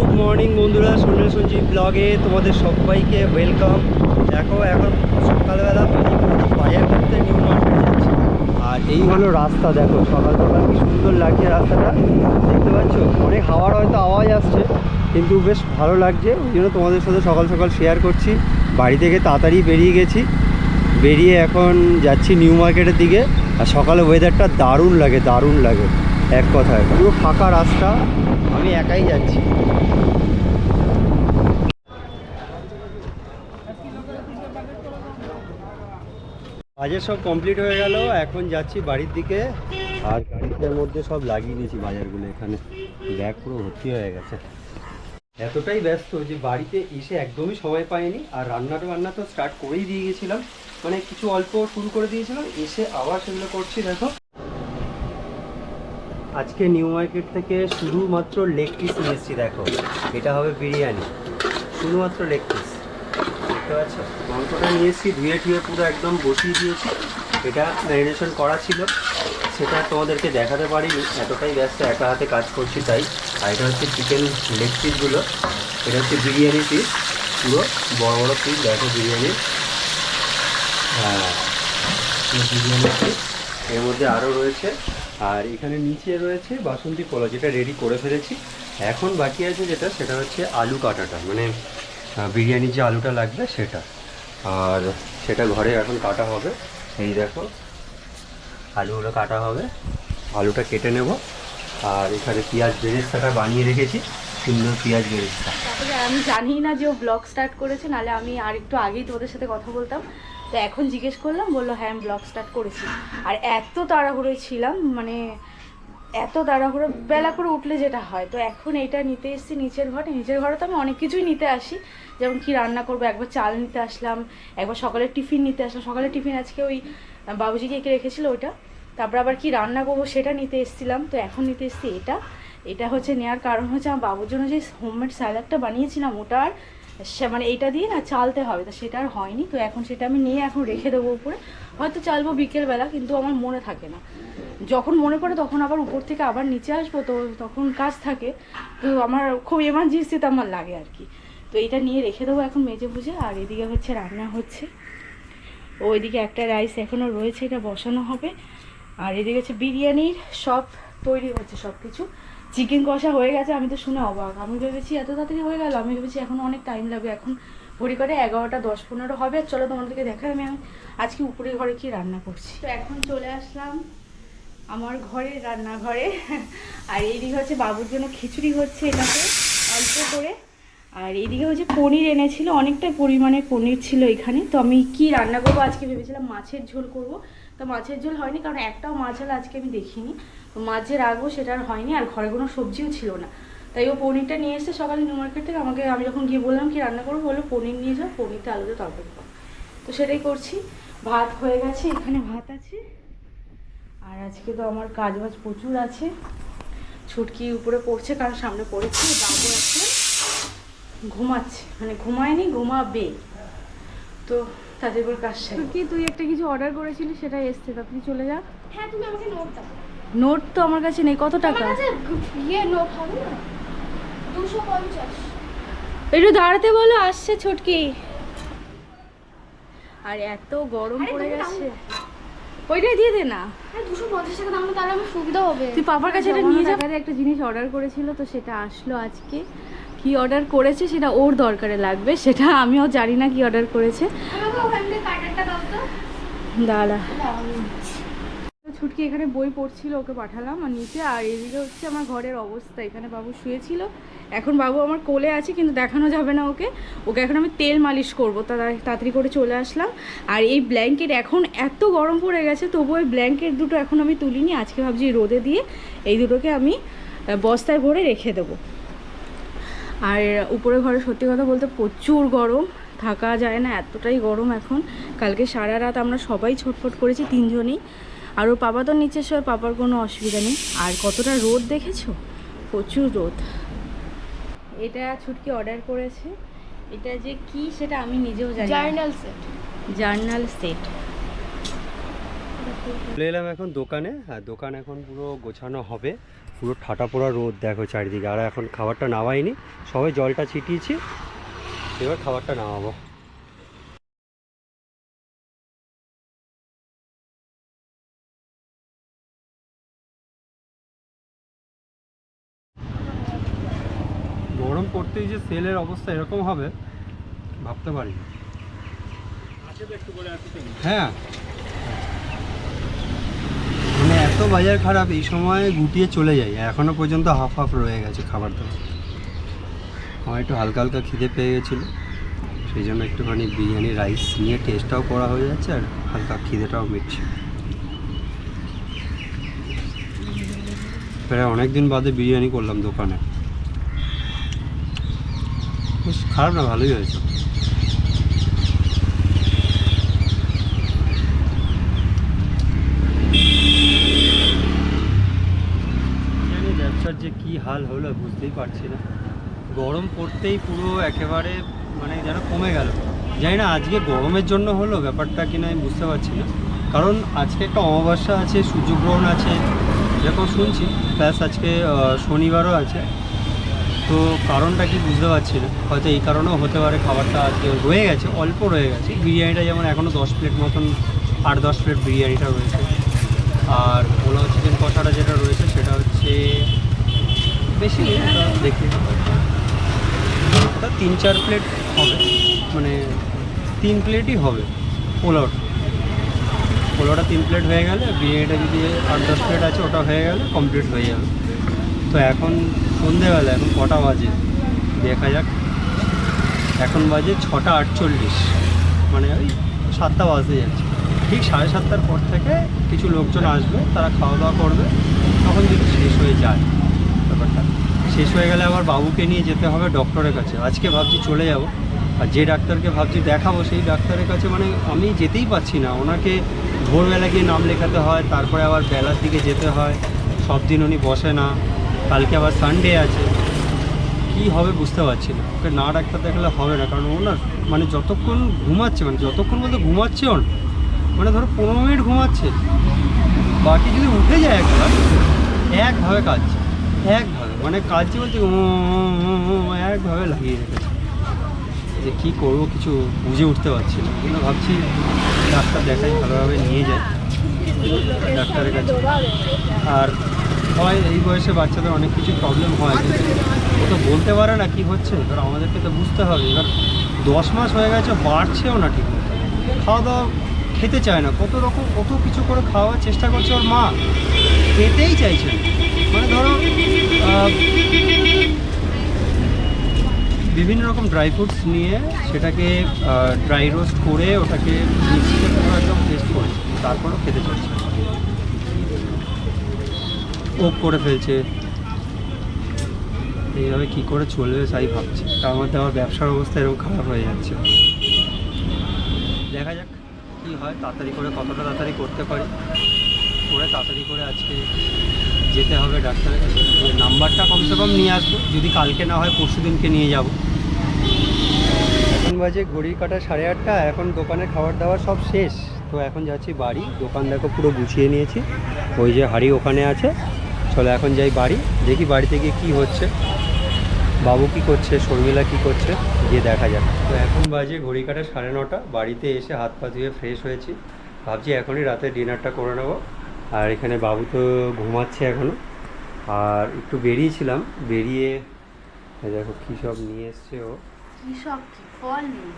Good morning বন্ধুরা। সোনাল সঞ্জীব ব্লগে তোমাদের সবাইকে ওয়েলকাম দেখো, এখন সকালবেলা বাজার করতে নিউ মার্কেটে যাচ্ছি। আর এই হলো রাস্তা, দেখো সকাল সকাল কি সুন্দর লাগছে রাস্তাটা। দেখতে পাচ্ছ? অনেক হাওয়ার হয়তো আওয়াজ আসছে, কিন্তু বেশ ভালো লাগছে। ওই জন্য তোমাদের সাথে সকাল সকাল শেয়ার করছি। বাড়ি থেকে তাড়াতাড়ি বেরিয়ে গেছি। বেরিয়ে এখন যাচ্ছি নিউ মার্কেটের দিকে। আর সকালে ওয়েদারটা দারুণ লাগে দারুণ লাগে। এক কথায়। পুরো ফাঁকা রাস্তা, আমি একাই যাচ্ছি। বাজার সব কমপ্লিট হয়ে গেল, এখন যাচ্ছি বাড়ির দিকে। আর গাড়িটার মধ্যে সব লাগিয়ে দিয়েছি বাজারগুলো এখানে। ব্যাগ পুরো ভর্তি হয়ে গেছে। এতটাই ব্যস্ত যে বাড়িতে এসে একদমই সময় পাইনি, আর রান্নাটা বান্না তো স্টার্ট করেই দিয়ে গেছিলাম। মানে কিছু অল্প শুরু করে দিয়েছিলাম, এসে আবার সেগুলো করছি, দেখো। আজকে নিউ মার্কেট থেকে শুধুমাত্র লেগ পিস নিয়ে এসেছি, দেখো। এটা হবে বিরিয়ানি, শুধুমাত্র লেগ পিস। দেখতে পাচ্ছ? মাংসটা নিয়ে এসেছি, ধুয়ে টুয়ে পুরো একদম বসিয়ে দিয়েছি। এটা ম্যারিনেশন করা ছিল। সেটা তোমাদেরকে দেখাতে পারিনি, এতটাই ব্যস্ত, একা হাতে কাজ করছি তাই। আর এটা হচ্ছে চিকেন লেগ পিসগুলো এটা হচ্ছে বিরিয়ানি পিস পুরো বড় বড় পিস দেখো বিরিয়ানির হ্যাঁ বিরিয়ানি পিস এর মধ্যে আরও রয়েছে আর এখানে নিচে রয়েছে বাসন্তী পোলাও যেটা রেডি করে ফেলেছি। এখন বাকি আছে যেটা, সেটা হচ্ছে আলু কাটাটা মানে বিরিয়ানির যে আলুটা লাগবে সেটা। আর সেটা ঘরে এখন কাটা হবে। এই দেখো, আলুগুলো কাটা হবে। আলুটা কেটে নেব। আর এখানে পেঁয়াজ বেরেস্তাটা বানিয়ে রেখেছি, সুন্দর পেঁয়াজ বেরেস্তা। আমি জানি না যে ও ব্লগ স্টার্ট করেছে, নাহলে আমি আর একটু আগেই তোদের সাথে কথা বলতাম। তো এখন জিজ্ঞেস করলাম, বলল হ্যাঁ আমি ব্লগ স্টার্ট করেছি। আর এত তাড়াহুড়োয় ছিলাম মানে এত তাড়াহুড়ো, বেলা করে উঠলে যেটা হয়। তো এখন এটা নিতে এসেছি নিচের ঘরে। নিচের ঘরে তো আমি অনেক কিছুই নিতে আসি। যেমন কি রান্না করব, একবার চাল নিতে আসলাম, একবার সকালে টিফিন নিতে আসলাম। সকালে টিফিন আজকে ওই বাবুজিকে এঁকে রেখেছিল ওইটা। তারপর আবার কি রান্না করব সেটা নিতে এসেছিলাম। তো এখন নিতে এসেছি এটা। এটা হচ্ছে নেওয়ার কারণ হচ্ছে আমার বাবুর জন্য যে হোমমেড স্যালাডটা বানিয়েছিলাম, ওটা আর সে মানে এইটা দিয়ে না চালতে হবে, তো সেটা আর হয়নি, তো এখন সেটা আমি নিয়ে এখন রেখে দেবো উপরে। হয়তো চালবো বিকেলবেলা, কিন্তু আমার মনে থাকে না। যখন মনে পড়ে তখন আবার উপর থেকে আবার নিচে আসব, তো তখন কাজ থাকে। তো আমার খুব এমার্জেন্সিতে আমার লাগে আর কি। তো এটা নিয়ে রেখে দেবো এখন মেজে বুঝে, আর এদিকে হচ্ছে রান্না হচ্ছে। ওইদিকে একটা রাইস এখনও রয়েছে, এটা বসানো হবে। আর এদিকে হচ্ছে বিরিয়ানির সব তৈরি হচ্ছে সব কিছু চিকেন কষা হয়ে গেছে, আমি তো শুনে অবাক। আমি ভেবেছি এত তাড়াতাড়ি হয়ে গেল, আমি ভেবেছি এখন অনেক টাইম লাগবে। এখন ঘড়ি করে এগারোটা দশ পনেরো হবে আর চলো তোমাদেরকে দেখাই আমি আমি আজকে উপরে ঘরে কি রান্না করছি। তো এখন চলে আসলাম আমার ঘরে রান্নাঘরে। আর এইদিকে হচ্ছে বাবুর জন্য খিচুড়ি হচ্ছে এটাকে অল্প করে। আর এইদিকে হচ্ছে পনির এনেছিল, অনেকটা পরিমাণে পনির ছিল এখানে। তো আমি কি রান্না করব আজকে ভেবেছিলাম মাছের ঝোল করব। তো মাছের ঝোল হয়নি, কারণ একটাও মাছ হলে আজকে আমি দেখিনি। তো মাছ যে রাখব, সেটা আর হয়নি, আর ঘরে কোনো সবজিও ছিল না। তাই ও পনিরটা নিয়ে এসে সকালে নিউ মার্কেট থেকে। আমাকে, আমি যখন গিয়ে বললাম কি রান্না করব, বলল পনির নিয়ে যাও, পনিরটা আলুতে তরকারি করো। তো সেটাই করছি। ভাত হয়ে গেছে, এখানে ভাত আছে। আর আজকে তো আমার কাজ বাজ প্রচুর আছে। ছুটকি উপরে পড়ছে, কারণ সামনে পড়েছে বাবু এখন ঘুমাচ্ছে মানে ঘুমায়নি ঘুমাবে। তো তাদের উপর কাজ সারি কি তুই একটা কিছু অর্ডার করেছিলি সেটা এসছে তা তুই চলে যা। হ্যাঁ তুমি আমাকে নোট দাও। নোট তো আমার কাছে নেই কত টাকা? আমার কাছে ইয়ে নোট হবে না? দুশো পঞ্চাশ। একটু দাঁড়াতে বলো আসছে ছুটকি। আর এত গরম পড়ে গেছে। ওইটাই দিয়ে দে না। হ্যাঁ দুশো পঞ্চাশ টাকা দাম তাহলে আমার সুবিধা হবে। তুই পাপার কাছে এটা নিয়ে যাবে একটা জিনিস অর্ডার করেছিল তো সেটা আসলো আজকে। কি অর্ডার করেছে সেটা ওর দরকারে লাগবে, সেটা আমিও জানি না কি অর্ডার করেছে। দাঁড়া। ছুটকি এখানে বই পড়ছিল, ওকে পাঠালাম, আর নিচে, আর এদিকে হচ্ছে আমার ঘরের অবস্থা। এখানে বাবু শুয়েছিল। এখন বাবু আমার কোলে আছে, কিন্তু দেখানো যাবে না ওকে। ওকে এখন আমি তেল মালিশ করব তাড়া- তাড়াতাড়ি করে চলে আসলাম। আর এই ব্ল্যাঙ্কেট এখন এত গরম পড়ে গেছে তবু ওই ব্ল্যাঙ্কেট দুটো এখন আমি তুলিনি। আজকে ভাবছি রোদে দিয়ে এই দুটোকে আমি বস্তায় ভরে রেখে দেবো। আর উপরে ঘরে সত্যি কথা বলতে প্রচুর গরম থাকা যায় না এতটাই গরম এখন। কালকে সারা রাত আমরা সবাই ছটফট করেছি তিনজনেই। আর ওর পাপা তো নিচে শোয় পাপার কোনো অসুবিধা নেই। আর কতটা রোদ দেখেছ? প্রচুর রোদ। এটা ছুটকি অর্ডার করেছে। এটা যে কি সেটা আমি নিজেও জানি জার্নাল সেট জার্নাল সেট চলে এলাম এখন দোকানে আর দোকান এখন পুরো গোছানো হবে। পুরো ঠাটা পোড়া রোদ দেখো চারিদিকে। আর এখন খাবারটা নামাইনি সবাই জলটা ছিটিয়েছি। এবার খাবারটা নামাবো। গরম পড়তেই যে সেলের অবস্থা এরকম হবে ভাবতে পারি হ্যাঁ। এত বাজার খারাপ, এই সময় গুটিয়ে চলে যায় এখনও পর্যন্ত হাফ হাফ রয়ে গেছে খাবার দাবার। আমার একটু হালকা হালকা খিদে পেয়ে গেছিল। সেই জন্য একটুখানি বিরিয়ানি রাইস নিয়ে টেস্টটাও করা হয়ে যাচ্ছে আর হালকা খিদেটাও মিটছে। প্রায় অনেক দিন বাদে বিরিয়ানি করলাম দোকানে। খারাপ না, ভালোই হয়েছে জানি ব্যবসার যে কি হাল হলো বুঝতেই পারছি না। গরম পড়তেই পুরো একেবারে মানে যেন কমে গেল। জানি না আজকে গরমের জন্য হলো ব্যাপারটা কিনা আমি বুঝতে পারছি না। কারণ আজকে একটা অমাবস্যা আছে, সূর্যগ্রহণ আছে, যেরকম শুনছি, প্লাস আজকে শনিবারও আছে। তো কারণটা কি বুঝতে পারছি না। হয়তো এই কারণেও হতে পারে খাবারটা আজকে রয়ে গেছে, অল্প রয়ে গেছে। বিরিয়ানিটা যেমন এখনও দশ প্লেট মতন, আট দশ প্লেট বিরিয়ানিটা রয়েছে। আর পোলাও চিকেন কষাটা যেটা রয়েছে সেটা হচ্ছে বেশি দেখি। ওটা তিন চার প্লেট হবে। মানে তিন প্লেটই হবে। পোলাওটা পোলাওটা তিন প্লেট হয়ে গেলে বিরিয়ানিটা যদি আট দশ প্লেট আছে ওটা হয়ে গেলে কমপ্লিট হয়ে যাবে। তো এখন সন্ধেবেলা এখন কটা বাজে? দেখা যাক। এখন বাজে ছটা আটচল্লিশ। মানে ওই সাতটা বাজতে যাচ্ছে। ঠিক সাড়ে সাতটার পর থেকে কিছু লোকজন আসবে তারা খাওয়া দাওয়া করবে। তখন যদি শেষ হয়ে যায়। ব্যাপারটা। শেষ হয়ে গেলে আবার বাবুকে নিয়ে যেতে হবে ডক্টরের কাছে। আজকে ভাবছি চলে যাব। আর যে ডাক্তারকে ভাবছি দেখাবো, সেই ডাক্তারের কাছে মানে আমি যেতেই পাচ্ছি না। ওনাকে ভোরবেলা গিয়ে নাম লেখাতে হয়, তারপরে আবার বেলার দিকে যেতে হয়। সব দিন উনি বসে না। কালকে আবার সানডে আছে। কি হবে বুঝতে পারছি না। ওকে না ডাক্তার দেখালে হবে না। কারণ ওনার মানে যতক্ষণ ঘুমাচ্ছে মানে যতক্ষণ বলতে ঘুমাচ্ছে ওর মানে ধরো পনেরো মিনিট ঘুমাচ্ছে। বাকি যদি উঠে যায় একবার, একভাবে কাজছে একভাবে মানে উঁ, উঁ, একভাবে লাগিয়ে রেখেছে। যে কী করব কিছু বুঝে উঠতে পারছি না। কিন্তু ভাবছি ডাক্তার দেখাই ভালোভাবে নিয়ে যাই। ডাক্তারের কাছে। আর হয় এই বয়সে বাচ্চাদের অনেক কিছু প্রবলেম হয়। ও তো বলতে পারে না কি হচ্ছে। এবার আমাদেরকে তো বুঝতে হবে। এবার দশ মাস হয়ে গেছে বাড়ছেও না ঠিক মতো খাওয়া দাওয়া খেতে চায় না। কত রকম কত কিছু করে খাওয়ার চেষ্টা করছে ওর মা। খেতেই চাইছে। মানে ধরো বিভিন্ন রকম ড্রাই ফ্রুটস নিয়ে সেটাকে ড্রাই রোস্ট করে ওটাকে একদম টেস্ট করেছে, তারপরও খেতে চাইছে ওক করে ফেলছে। এইভাবে কী করে চলবে তাই ভাবছি। তার মধ্যে আমার ব্যবসার অবস্থা এরকম খারাপ হয়ে যাচ্ছে। দেখা যাক কী হয়, তাড়াতাড়ি করে কতটা তাড়াতাড়ি করতে পারি। করে তাড়াতাড়ি করে আজকে যেতে হবে ডাক্তারের কাছে। নাম্বারটা কমসে কম নিয়ে আসব। যদি কালকে না হয় পরশু দিনকে নিয়ে যাব। এখন বাজে ঘড়ির কাটা সাড়ে আটটা। এখন দোকানের খাবার দাবার সব শেষ। তো এখন যাচ্ছি বাড়ি। দোকান দেখো পুরো গুছিয়ে নিয়েছি। ওই যে হাড়ি ওখানে আছে। চলো এখন যাই বাড়ি। দেখি বাড়িতে গিয়ে কী হচ্ছে। বাবু কি করছে? শর্মিলা কি করছে? গিয়ে দেখা যাক। তো এখন বাজে ঘড়ি কাটা সাড়ে নটা। বাড়িতে এসে হাত পা ধুয়ে ফ্রেশ হয়েছি। ভাবছি এখনই রাতে ডিনারটা করে নেব। আর এখানে বাবু তো ঘুমাচ্ছে এখনও আর একটু বেরিয়েছিলাম বেরিয়ে দেখো কী সব নিয়ে এসছে ও। কি সব কি? ফল নেই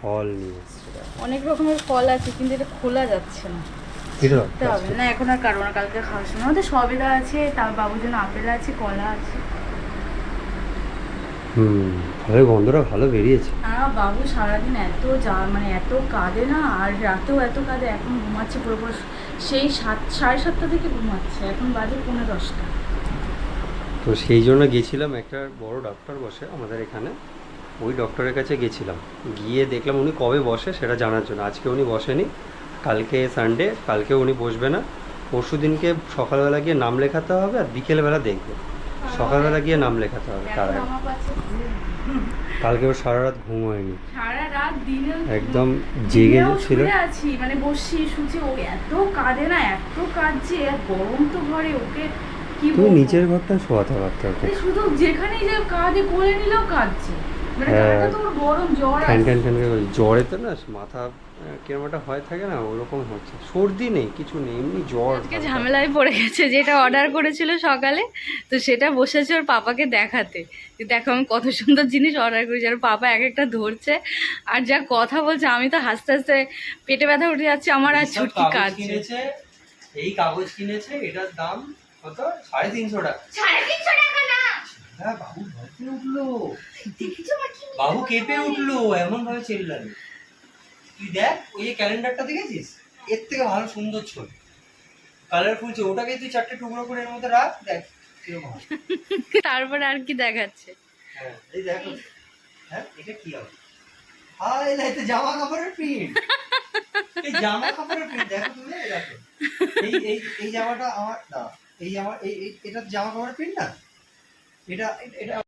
ফল নিয়ে এসছে অনেক রকমের ফল আছে কিন্তু এটা খোলা যাচ্ছে না। এটা দেখতে হবে। না এখন আর কারও না কালকে খাওয়ার সময়। আমাদের সবেদা আছে তার বাবুর জন্য আপেল আছে কলা আছে। হুম ফলের গন্ধটা ভালো বেরিয়েছে। আর বাবু সারাদিন এত যা মানে এত কাঁদে না আর রাতেও এত কাঁদে এখন ঘুমাচ্ছে পুরো পুরো সেই সাত সাড়ে সাতটা থেকে ঘুমাচ্ছে এখন বাজে পৌনে দশটা। তো সেই জন্য গেছিলাম একটা বড় ডক্টর বসে আমাদের এখানে। ওই ডক্টরের কাছে গেছিলাম। গিয়ে দেখলাম উনি কবে বসে সেটা জানার জন্য। আজকে উনি বসেনি। কালকে সানডে কালকে উনি বসবে না। পরশু দিনকে সকালবেলা গিয়ে নাম লেখাতে হবে আর বিকেলবেলা দেখবে। সকালবেলা গিয়ে নাম লেখাতে হবে তার আগে। কালকে ওর সারা রাত ঘুম হয়নি। সারা রাত দিনে একদম জেগে ছিল আছি মানে বসি শুছি ও এত কাঁদে না এত কাঁদছে আর গরম তো ঘরে ওকে কি তুমি বলব? নিচের ঘরটা শোয়াতে পারতে শুধু যেখানেই যে কাঁদে কোলে নিলেও কাঁদছে। হ্যাঁ। গাটা তো ওর গরম জ্বর ফ্যান আছে। ট্যান ফ্যান করে জ্বরে তো না মাথা কিরম একটা হয় থাকে না ওরকম হচ্ছে। সর্দি নেই কিছু নেই এমনি জ্বর আজকে ঝামেলায় পড়ে গেছে যেটা অর্ডার করেছিল সকালে তো সেটা বসেছে ওর পাপাকে দেখাতে। যে দেখো আমি কত সুন্দর জিনিস অর্ডার করেছি আর পাপা এক একটা ধরছে আর যা কথা বলছে আমি তো হাসতে হাসতে পেটে ব্যথা উঠে যাচ্ছে আমার আর ছুটকি কাজ কিনেছে এই কাগজ কিনেছে এটার দাম কত? সাড়ে তিনশো টাকা। সাড়ে তিনশো টাকা? হ্যাঁ বাবু ভয় উঠল। দেখেছ আমার কি বাবু কেঁপে উঠল এমন ভাবে চেল্লালো। তুই দেখ ওই যে ক্যালেন্ডারটা দেখেছিস? এর থেকে ভালো সুন্দর ছবি। কালারফুল ছবি। ওটাকে তুই চারটে টুকরো করে এর মধ্যে রাখ দেখ। তারপরে আর কি দেখাচ্ছে? হ্যাঁ এই দেখো হ্যাঁ এটা কি হবে? হাই এটা জামা কাপড়ের প্রিন্ট। এই জামা কাপড়ের প্রিন্ট দেখো তুমি এই এই এই এই জামাটা আমার না এই জামা এই এই- এটা জামা কাপড়ের প্রিন্ট না? এটা এটা